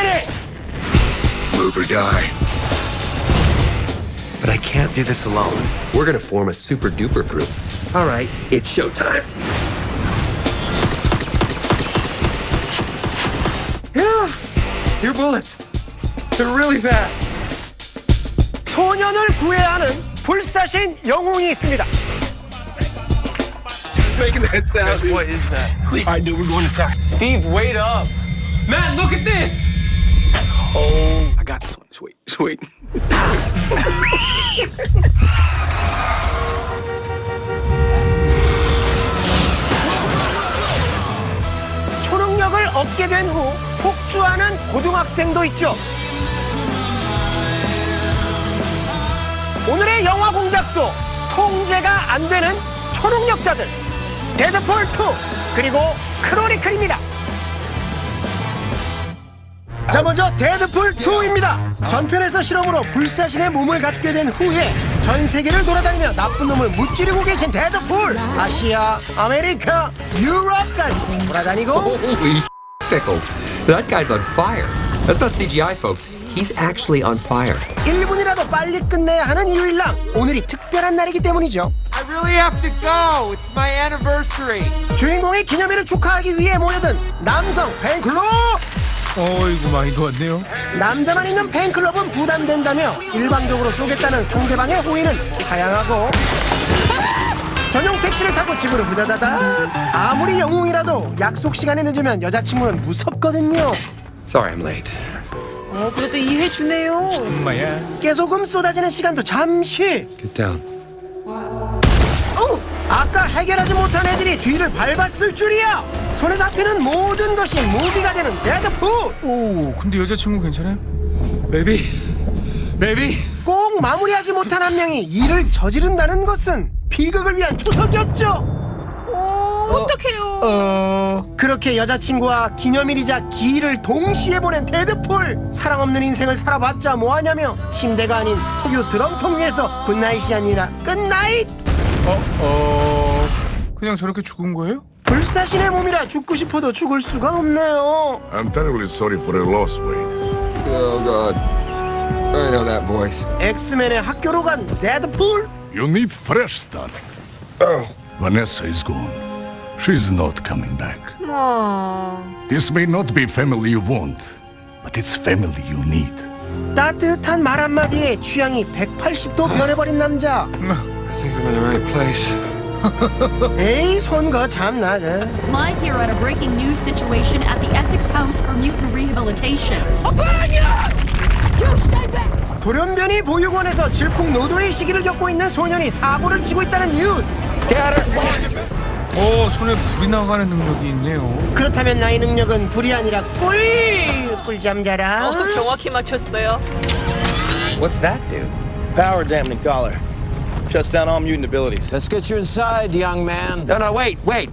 Get it! Move or die. But I can't do this alone. We're gonna form a super duper group. All right, it's showtime. Yeah, your bullets. They're really fast. 소년을 구해야 하는 불사신 영웅이 있습니다. Who's making that sound? What is that? I knew we're going inside. Steve, wait up. Matt, look at this. Oh, I got this one. Sweet, sweet. 초능력을 얻게 된 후 폭주하는 고등학생도 있죠. 오늘의 영화 공작소 통제가 안 되는 초능력자들 데드폴 2 그리고 크로니클입니다. 자 먼저 데드풀 2입니다. 전편에서 실험으로 불사신의 몸을 갖게 된 후에 전 세계를 돌아다니며 나쁜 놈을 무찌르고 계신 데드풀 아시아, 아메리카, 유럽까지 돌아다니고 Holy pickles. That guy's on fire. That's not CGI, folks. He's actually on fire. 1분이라도 빨리 끝내야 하는 이유일랑 오늘이 특별한 날이기 때문이죠. I really have to go. It's my anniversary. 주인공의 기념일을 축하하기 위해 모여든 남성 팬클럽! 어이구 많이 도왔네요. 남자만 있는 팬클럽은 부담된다며 일방적으로 쏘겠다는 상대방의 호의는 사양하고 전용 택시를 타고 집으로 후다다다 아무리 영웅이라도 약속 시간에 늦으면 여자친구는 무섭거든요 Sorry, I'm late. 어, 그래도 이해해 주네요. 엄마야. 깨소금 쏟아지는 시간도 잠시 Get down. 아까 해결하지 못한 애들이 뒤를 밟았을 줄이야 손에 잡히는 모든 것이 무기가 되는 데드풀 오, 근데 여자친구 괜찮아요? Baby. Baby. 꼭 마무리하지 못한 한 명이 일을 저지른다는 것은 비극을 위한 초석이었죠 어, 어떡해요. 어... 그렇게 여자친구와 기념일이자 기일을 동시에 보낸 데드풀 사랑 없는 인생을 살아봤자 뭐하냐며 침대가 아닌 석유 드럼통 위에서 굿나잇이 아니라 끝나잇 어, 어. 그냥 저렇게 죽은 거예요? 불사신의 몸이라 죽고 싶어도 죽을 수가 없네요 I'm terribly sorry for your loss, Wade. Oh, God. I know that voice. 엑스맨의 학교로 간 데드풀 You need fresh start. Oh. Vanessa is gone. She's not coming back. 어, This may not be family you want, but it's family you need. 따뜻한 말 한마디에 취향이 180도 변해버린 남자 I think I'm in the right place. 에이 손거 참나 그. Live here at a breaking news situation at the Essex House for Mutant Rehabilitation. 돌연변이 보육원에서 질풍노도의 시기를 겪고 있는 소년이 사고를 치고 있다는 뉴스 어, 손에 불이 나가는 능력이 있네요. 그렇다면 나의 능력은 불이 아니라 꿀 꿀잠 자라 어, 정확히 맞췄어요. What's that do? Power dampening collar. Shuts down all mutant abilities. Let's get you inside, young man. No, no, wait, wait.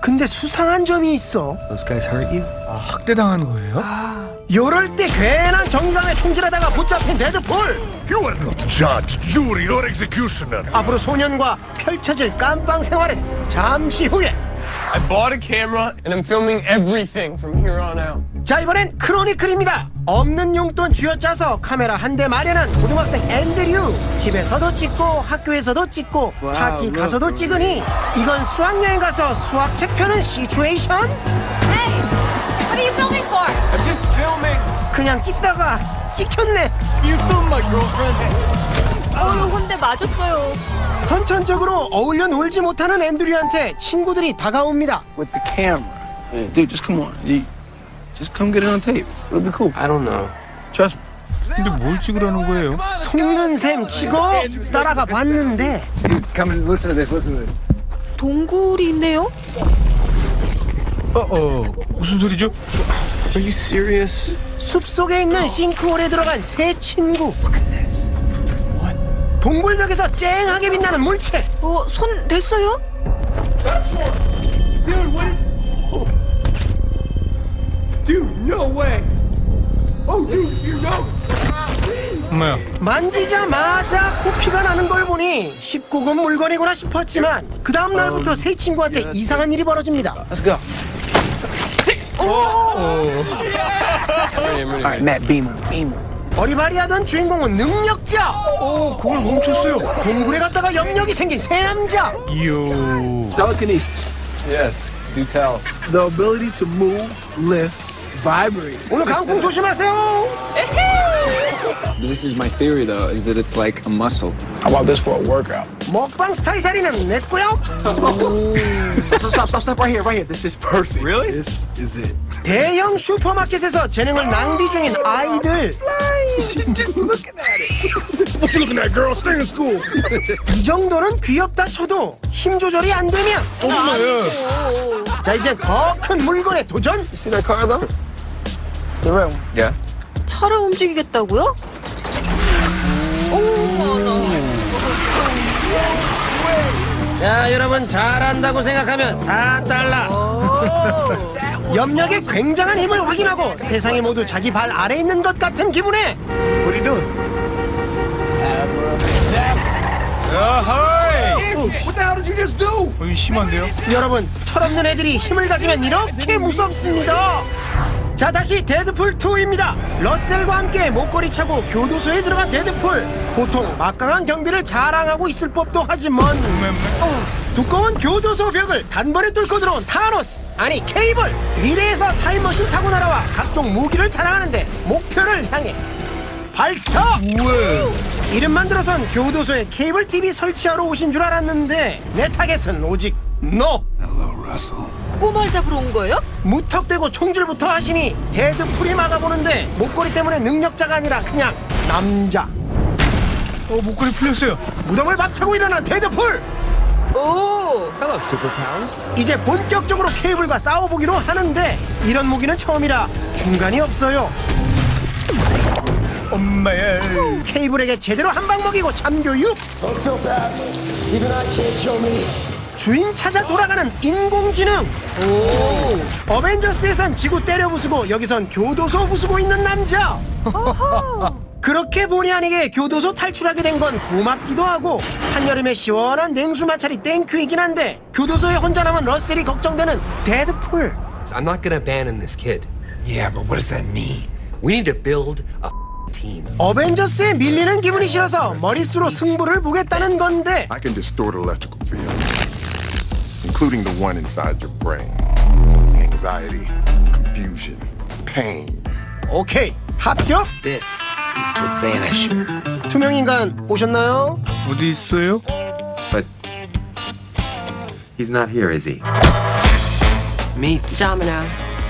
근데 수상한 점이 있어 Those guys hurt you? 아, 학대당한 거예요? 요럴 때 괜한 정의감에 총질하다가 붙잡힌 데드풀 You are not judge, jury, or executioner. 앞으로 소년과 펼쳐질 깜빵 생활은 잠시 후에 I bought a camera and I'm filming everything from here on out. 자 이번엔 크로니클입니다 없는 용돈 쥐어짜서 카메라 한 대 마련한 고등학생 앤드류 집에서도 찍고 학교에서도 찍고 파티 가서도 찍으니 이건 수학여행 가서 수학 책 펴는 시츄에이션? Hey, what are you filming for? I'm just filming. 그냥 찍다가 찍혔네 You filmed my girlfriend. 어유 혼대 맞았어요. 선천적으로 어울려 놀지 못하는 앤드류한테 친구들이 다가옵니다 With the camera. Dude, just come on. You, just come get it on tape. It'll be cool. I don't know. Trust me. 근데 뭘 찍으라는 거예요? 속는 셈 치고 따라가 봤는데 Come and listen to this. Listen to this. 동굴이 있네요. 어, 어. 무슨 소리죠? Are you serious? 숲속에 있는 싱크홀에 들어간 새 친구 동굴벽에서 쨍하게 빛나는 물체 어, 손 댔어요? Dude, what? Dude, no way. Oh, dude, you know. 엄마야. 만지자마자 코피가 나는 걸 보니 19금 물건이구나 싶었지만 그 다음 날부터 새 친구한테 이상한 일이 벌어집니다 Let's go. camera. All right, Matt Beamer. Beamer. 어리바리하던 주인공은 능력자 오 공을 멈췄어요. 동굴에 갔다가 염력이 생긴 새 남자 이요. Telekinesis. Yes, do tell. The ability to move, lift, vibrate. 오늘 강풍 조심하세요 This is my theory, though, is that it's like a muscle. How about this for a workout? 먹방 스타일 자리는 내 거야 Stop, stop, stop, stop, stop right here, right here. This is perfect. Really? This is it. 대형 슈퍼마켓에서 재능을 낭비 중인 아이들 Just looking at it. What you looking at, girl? Stay in school. 이 정도는 귀엽다 쳐도 힘 조절이 안 되면 자 이제 더 큰 물건에 도전 You see that car though? The red one. Yeah. 차를 움직이겠다고요? 자 여러분 잘한다고 생각하면 4달러 염력의 굉장한 힘을 확인하고 세상이 모두 자기 발 아래 있는 것 같은 기분에 What are you doing? 야하이. What the hell did you just do? 어, 이거 심한데요? 여러분 철없는 애들이 힘을 가지면 이렇게 무섭습니다 자 다시 데드풀 2입니다 러셀과 함께 목걸이 차고 교도소에 들어간 데드풀 보통 막강한 경비를 자랑하고 있을 법도 하지만 어, 두꺼운 교도소 벽을 단번에 뚫고 들어온 타노스. 아니 케이블. 미래에서 타임머신 타고 날아와 각종 무기를 자랑하는데 목표를 향해. 발사! 이름만 들어선 교도소에 케이블 TV 설치하러 오신 줄 알았는데 내 타겟은 오직 너. 꼬마를 잡으러 온 거예요? 무턱대고 총질부터 하시니 데드풀이 막아보는데 목걸이 때문에 능력자가 아니라 그냥 남자. 어 목걸이 풀렸어요. 무덤을 박차고 일어난 데드풀 오! Hello, superpowers. 이제 본격적으로 케이블과 싸워보기로 하는데 이런 무기는 처음이라 중간이 없어요. 엄마야. 케이블에게 제대로 한 방 먹이고 참교육. 주인 찾아 돌아가는 인공지능. 어벤져스에선 지구 때려 부수고 여기선 교도소 부수고 있는 남자 그렇게 본의 아니게 교도소 탈출하게 된 건 고맙기도 하고 한여름에 시원한 냉수 마찰이 땡큐이긴 한데 교도소에 혼자 남은 러셀이 걱정되는 데드풀 I'm not gonna abandon this kid. Yeah, but what does that mean? We need to build a team. 어벤져스에 밀리는 기분이 싫어서 머릿수로 승부를 보겠다는 건데 I can distort electrical fields, including the one inside your brain. Anxiety, confusion, pain. 오케이 합격 This. 투명 인간 오셨나요? 어디 있어요? But he's not here, is he? Meet. Domino.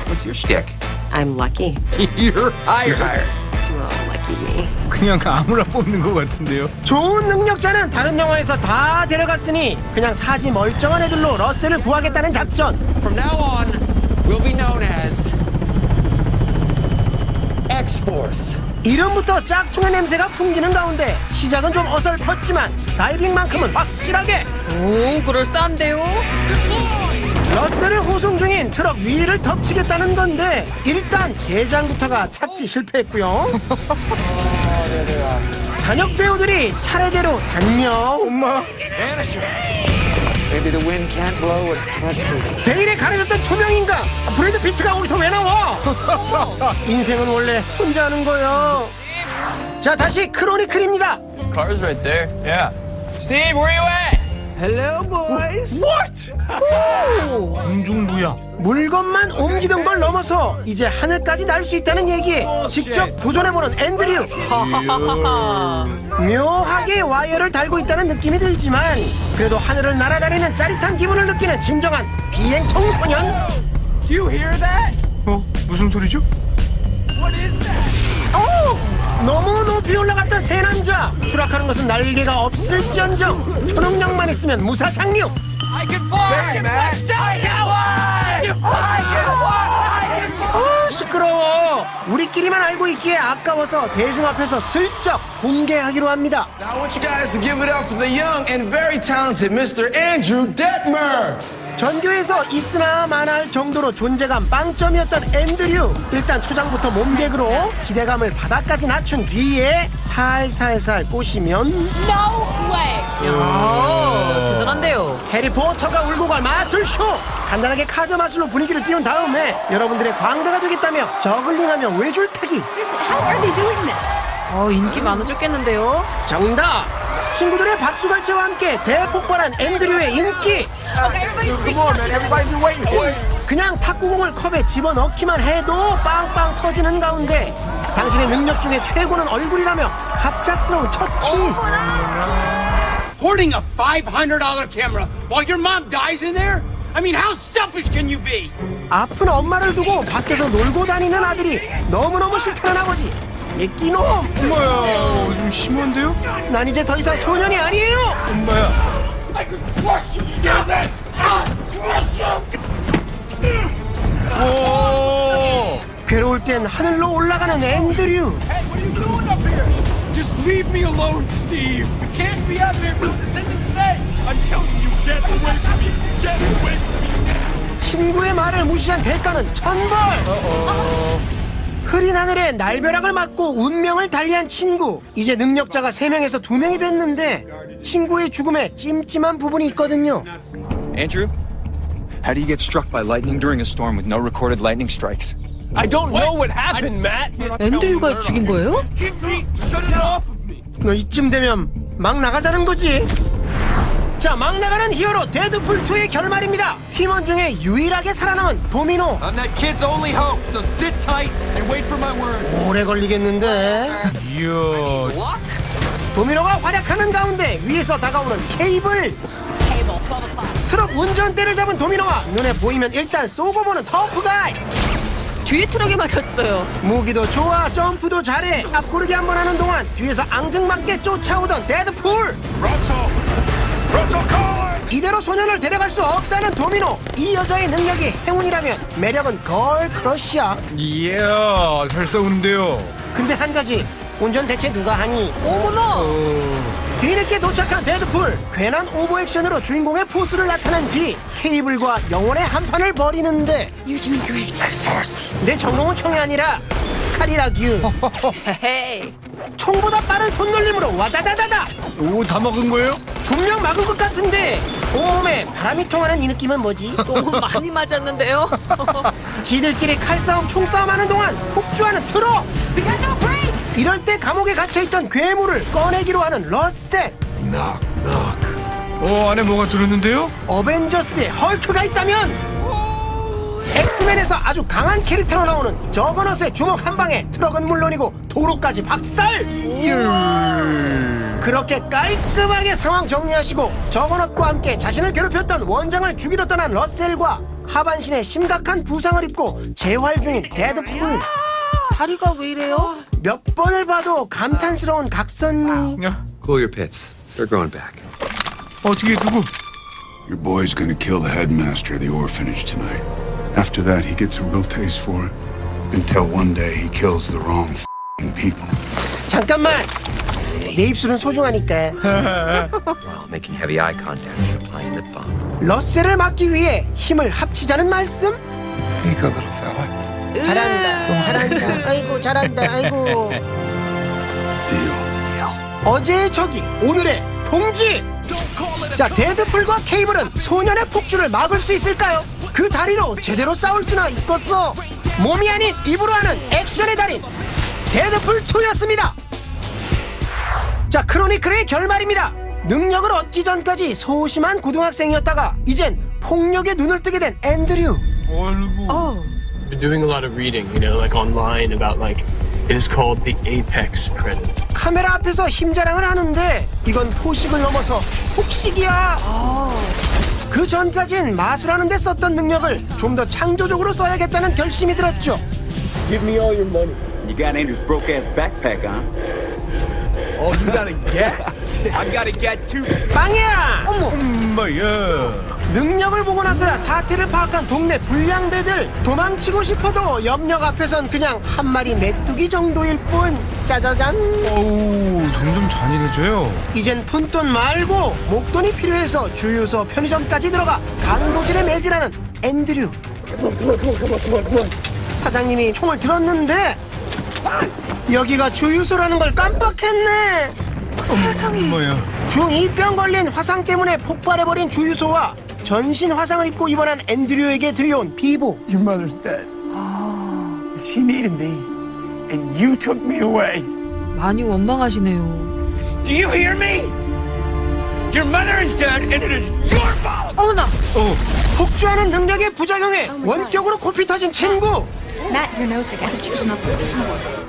What's your shtick? I'm lucky. You're hired. Oh, lucky me. 그냥 아무나 뽑는 것 같은데요. 좋은 능력자는 다른 영화에서 다 데려갔으니 그냥 사지 멀쩡한 애들로 러셀을 구하겠다는 작전 From now on, we'll be known as X-Force. 이름부터 짝퉁의 냄새가 풍기는 가운데 시작은 좀 어설펐지만 다이빙만큼은 확실하게. 오 그럴싸한데요? 러셀을 호송 중인 트럭 위를 덮치겠다는 건데 일단 대장부터가 착지 실패했고요. 단역 배우들이 차례대로 단명 엄마 Maybe the wind can't blow it. Let's see. 베일에 가려졌던 투명인간 브래드 피트가 거기서 왜 나와 인생은 원래 혼자 하는 거요 자 다시 크로니클입니다 This car's right there. Yeah. Steve, where you at? Hello, boys. What? 공중부야. 물건만 옮기던 걸 넘어서 이제 하늘까지 날 수 있다는 얘기에 직접 도전해보는 앤드류 묘하게 와이어를 달고 있다는 느낌이 들지만 그래도 하늘을 날아다니는 짜릿한 기분을 느끼는 진정한 비행 청소년 Do you hear that? 어 무슨 소리죠? 너무 높이 올라갔던 새 남자 추락하는 것은 날개가 없을지언정 초능력만 있으면 무사 착륙 I can fly! I can fly! I can fly! I can fly! I can fly! 어 시끄러워 우리끼리만 알고 있기에 아까워서 대중 앞에서 슬쩍 공개하기로 합니다 Now I want you guys to give it up for the young and very talented Mr. Andrew Detmer. 전교에서 있으나 마나할 정도로 존재감 빵점이었던 앤드류 일단 초장부터 몸개그로 기대감을 바닥까지 낮춘 뒤에 살살살 꼬시면 No way. 야, 대단한데요. 해리포터가 울고 갈 마술쇼 간단하게 카드 마술로 분위기를 띄운 다음에 여러분들의 광대가 되겠다며 저글링하며 외줄 타기 How are they doing this? 어, 인기 많아졌겠는데요. 정답 친구들의 박수갈채와 함께 대폭발한 앤드류의 인기. 그냥 탁구공을 컵에 집어넣기만 해도 빵빵 터지는 가운데 당신의 능력 중에 최고는 얼굴이라며 갑작스러운 첫 키스 Hoarding a $500 camera while your mom dies in there? I mean, how selfish can you be? 아픈 엄마를 두고 밖에서 놀고 다니는 아들이 너무너무 싫다는 아버지 예끼놈 엄마야 좀 심한데요? 난 이제 더 이상 소년이 아니에요 엄마야! Ah! 오 괴로울 땐 하늘로 올라가는 앤드류 Hey, what are you doing up here? Just leave me alone, Steve! You can't be up here doing this isn't safe. I'm telling you, get away from me. Get away from me. 친구의 말을 무시한 대가는 천벌 흐린 하늘에 날벼락을 맞고 운명을 달리한 친구 이제 능력자가 3명에서 2명이 됐는데 친구의 죽음에 찜찜한 부분이 있거든요 Andrew, how do you get struck by lightning during a storm with no recorded lightning strikes? I don't know what happened, Matt. 앤드류가 죽인 거예요? 너 이쯤 되면 막 나가자는 거지 자 막 나가는 히어로 데드풀 2의 결말입니다 팀원 중에 유일하게 살아남은 도미노 I'm that kid's only hope, so sit tight and wait for my word. 오래 걸리겠는데 이야 도미노가 활약하는 가운데 위에서 다가오는 케이블 트럭 운전대를 잡은 도미노와 눈에 보이면 일단 쏘고 보는 터프가이 뒤에 트럭에 맞았어요. 무기도 좋아 점프도 잘해 앞구르기 한 번 하는 동안 뒤에서 앙증맞게 쫓아오던 데드풀 Russell! Cole! 이대로 소년을 데려갈 수 없다는 도미노. 이 여자의 능력이 행운이라면 매력은 걸 크러쉬야. 이야 잘 싸우는데요. 근데 한 가지 운전 대체 누가 하니? 어머나! 뒤늦게 도착한 데드풀. 괜한 오버액션으로 주인공의 포스를 나타낸 뒤 케이블과 영혼의 한판을 벌이는데. You're doing great. 내 전공은 총이 아니라 칼이라규. 헤헤이. 총보다 빠른 손놀림으로 와다다다다 오 다 먹은 거예요? 분명 막은 것 같은데 온몸에 바람이 통하는 이 느낌은 뭐지? 너무 많이 맞았는데요. 지들끼리 칼싸움 총싸움하는 동안 폭주하는 트럭 We got no brakes! 이럴 때 감옥에 갇혀있던 괴물을 꺼내기로 하는 러셀. 어 안에 뭐가 들었는데요? 어벤져스에 헐크가 있다면 엑스맨에서 아주 강한 캐릭터로 나오는 저거넛의 주먹 한 방에 트럭은 물론이고 도로까지 박살 그렇게 깔끔하게 상황 정리하시고 저거넛과 함께 자신을 괴롭혔던 원장을 죽이러 떠난 러셀과 하반신에 심각한 부상을 입고 재활 중인 데드풀 다리가 왜 이래요? 몇 번을 봐도 감탄스러운 각선미 야 Cool your pits. They're growing back. 어떻게 누구? Your boy's gonna kill the headmaster of the orphanage tonight. After that, he gets a real taste for it. Until one day he kills the wrong people. 잠깐만 내 입술은 소중하니까 While making heavy eye contact and applying lip balm. 러셀을 막기 위해 힘을 합치자는 말씀? Here you go, little fella. 잘한다 잘한다 아이고 잘한다 아이고 Deal. 어제의 적이 오늘의 동지 자 데드풀과 케이블은 소년의 폭주를 막을 수 있을까요? 그 다리로 제대로 싸울 수나 있겠어 몸이 아닌 입으로 하는 액션의 달인 데드풀 2였습니다 자 크로니클의 결말입니다 능력을 얻기 전까지 소심한 고등학생이었다가 이젠 폭력에 눈을 뜨게 된 앤드류 어이구 어. Been doing a lot of reading, you know, like online about like it is called the apex predator. 카메라 앞에서 힘자랑을 하는데 이건 포식을 넘어서 폭식이야. 그 전까진 마술하는 데 썼던 능력을 좀 더 창조적으로 써야겠다는 결심이 들었죠. Give me all your money. You got Andrew's broke ass backpack on. Oh, you gotta get. I gotta get too. 빵이야! 엄마야 능력을 보고 나서야 사태를 파악한 동네 불량배들 도망치고 싶어도 염력 앞에선 그냥 한 마리 메뚜기 정도일 뿐 짜자잔 어우 점점 잔인해져요 이젠 푼돈 말고 목돈이 필요해서 주유소 편의점까지 들어가 강도질에 매진하는 앤드류 사장님이 총을 들었는데 여기가 주유소라는 걸 깜빡했네 세상에. 엄마야 중2병 걸린 화상 때문에 폭발해버린 주유소와 전신 화상을 입고 입원한 앤드류에게 들려온 비보 Your mother's dead. She needed me, and you took me away. 많이 원망하시네요. Do you hear me? Your mother is dead, and it is your fault. 어머나! 폭주하는 능력의 부작용에 원격으로 코피 터진 친구 Matt, your nose again.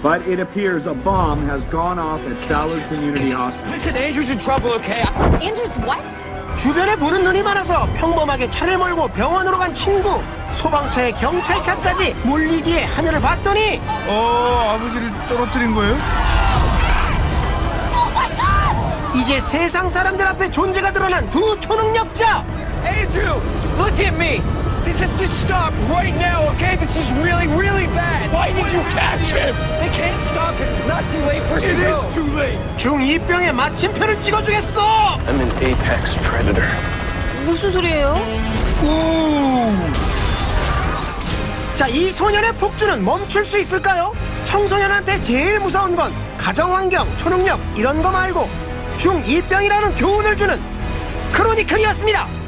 But it appears a bomb has gone off at Ballard Community Hospital. Listen, Andrew's in trouble, okay? Andrew's what? 주변에 보는 눈이 많아서 평범하게 차를 몰고 병원으로 간 친구 소방차에 경찰차까지 몰리기에 하늘을 봤더니 어 아버지를 떨어뜨린 거예요? 이제 세상 사람들 앞에 존재가 드러난 두 초능력자 Andrew, look at me. This has to stop right now, okay? This is really, really bad. Why did you catch him? They can't stop this. It's not too late for us to go. It is too late. 중2병의 마침표를 찍어주겠어 I'm an apex predator. 무슨 소리예요? 자, 이 소년의 폭주는 멈출 수 있을까요? 청소년한테 제일 무서운 건 가정환경, 초능력 이런 거 말고 중2병이라는 교훈을 주는 크로니클이었습니다.